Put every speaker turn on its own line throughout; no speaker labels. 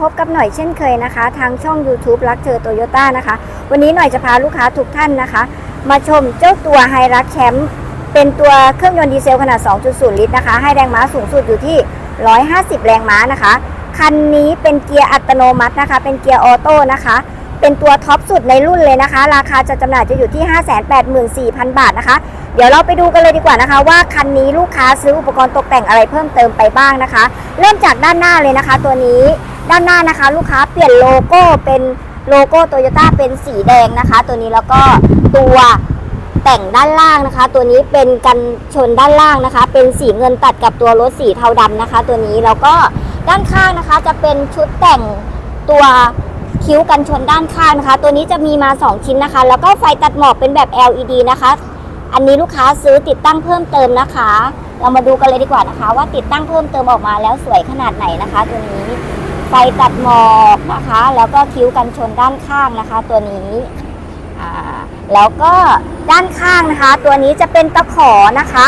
พบกับหน่อยเช่นเคยนะคะ ทางช่อง YouTube รักเธอโตโยต้านะคะ วันนี้หน่อยจะพาลูกค้าทุกท่านนะคะ มาชมเจ้าตัวไฮรักแชมป์เป็นตัวเครื่องยนต์ดีเซลขนาด 2.0 ลิตรนะคะ ให้แรงม้าสูงสุดอยู่ที่ 150 แรงม้านะคะ คันนี้เป็นเกียร์อัตโนมัตินะคะ เป็นเกียร์ออโต้นะคะ เป็นตัวท็อปสุดในรุ่นเลยนะคะ ราคาจะจำหน่ายจะอยู่ที่ 584,000 บาทนะคะ เดี๋ยวเราไปดูกันเลยดีกว่านะคะ ว่าคันนี้ลูกค้าซื้ออุปกรณ์ตกแต่งอะไรเพิ่มเติมไปบ้างนะคะ เริ่มจากด้านหน้าเลยนะคะ ตัวนี้ ด้านหน้านะคะ ลูกค้าเปลี่ยนโลโก้เป็นโลโก้โตโยต้าเป็นสีแดงนะคะ ตัวนี้แล้วก็ตัวแต่งด้านล่างนะคะ ตัวนี้เป็นกันชนด้านล่างนะคะ เป็นสีเงินตัดกับตัวรถสีเทาดำนะคะ ตัวนี้แล้วก็ด้านข้างนะคะ จะเป็นชุดแต่งตัวคิ้วกันชนด้านข้างนะคะ ตัวนี้จะมีมา 2 ชิ้นนะคะ แล้วก็ไฟตัดหมอกเป็นแบบ LED นะคะ อันนี้ลูกค้าซื้อติดตั้งเพิ่มเติมนะคะ เรามาดูกันเลยดีกว่านะคะ ว่าติดตั้งเพิ่มเติมออกมาแล้วสวยขนาดไหนนะคะ ตัวนี้ ไฟตัดหมอกนะคะ แล้วก็คิ้วกันชนด้านข้างนะคะ ตัวนี้แล้วก็ด้านข้างนะคะ ตัวนี้จะเป็นตะขอนะคะ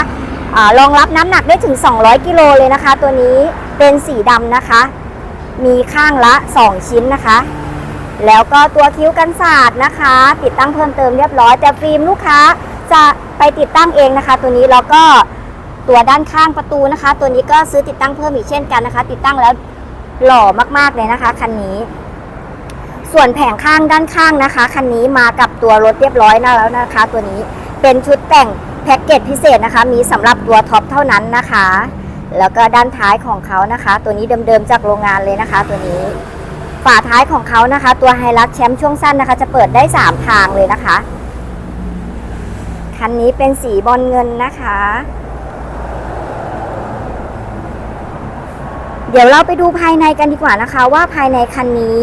รองรับน้ำหนักได้ถึง 200 กิโลเลยนะคะ ตัวนี้เป็นสีดำนะคะ มีข้างละ 2 ชิ้นนะคะ แล้วก็ตัวคิ้วกันศาสตร์นะคะ ติดตั้งเพิ่มเติมเรียบร้อยแต่ฟิล์มลูกค้าจะไปติดตั้งเองนะคะ ตัวนี้แล้วก็ตัวด้านข้างประตูนะคะ ตัวนี้ก็ซื้อติดตั้งเพิ่มอีกเช่นกันนะคะ ติดตั้งแล้ว หล่อมากๆเลยนะคะ คันนี้ ส่วนแผงข้างด้านข้างนะคะ คันนี้มากับตัวรถเรียบร้อยนะแล้วนะคะ ตัวนี้เป็นชุดแต่งแพ็กเกจพิเศษนะคะ มีสำหรับตัวท็อปเท่านั้นนะคะ แล้วก็ด้านท้ายของเขานะคะ ตัวนี้เดิมๆจากโรงงานเลยนะคะ ตัวนี้ฝาท้ายของเขานะคะ ตัวไฮรักแชมป์ช่วงสั้นนะคะ จะเปิดได้ 3 ทางเลยนะคะ คันนี้เป็นสีบอลเงินนะคะ เดี๋ยวเราไปดูภายในกันดีกว่านะคะ ว่าภายในคันนี้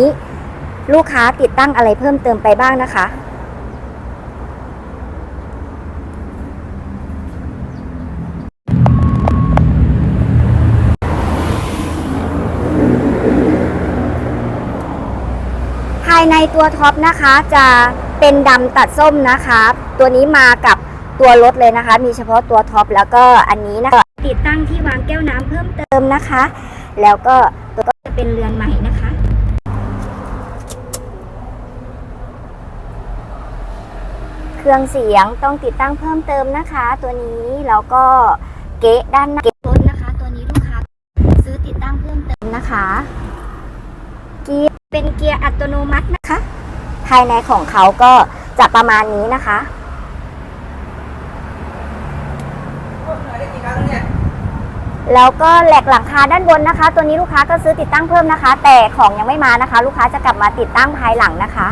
ลูกค้าติดตั้งอะไรเพิ่มเติมไปบ้างนะคะภายในตัวท็อปนะคะจะเป็นดำตัดส้มนะคะ ตัวนี้มากับตัวรถเลยนะคะ มีเฉพาะตัวท็อปแล้วก็อันนี้นะคะติดตั้งที่วางแก้วน้ำเพิ่มเติมนะคะ แล้วก็ตัวก็จะเป็นเรือนใหม่นะคะ เครื่องเสียงต้องติดตั้งเพิ่มเติมนะคะ ตัวนี้แล้วก็เก๊ะด้านหน้าเก๊ะรถนะคะ ตัวนี้ลูกค้าซื้อติดตั้งเพิ่มเติมนะคะ เกียร์เป็นเกียร์อัตโนมัตินะคะ ภายในของเขาก็จะประมาณนี้นะคะ แล้วก็แหลกหลังคาด้านบนนะคะ ตัวนี้ลูกค้าก็ซื้อติดตั้งเพิ่มนะคะ แต่ของยังไม่มานะคะ ลูกค้าจะกลับมาติดตั้งภายหลังนะคะ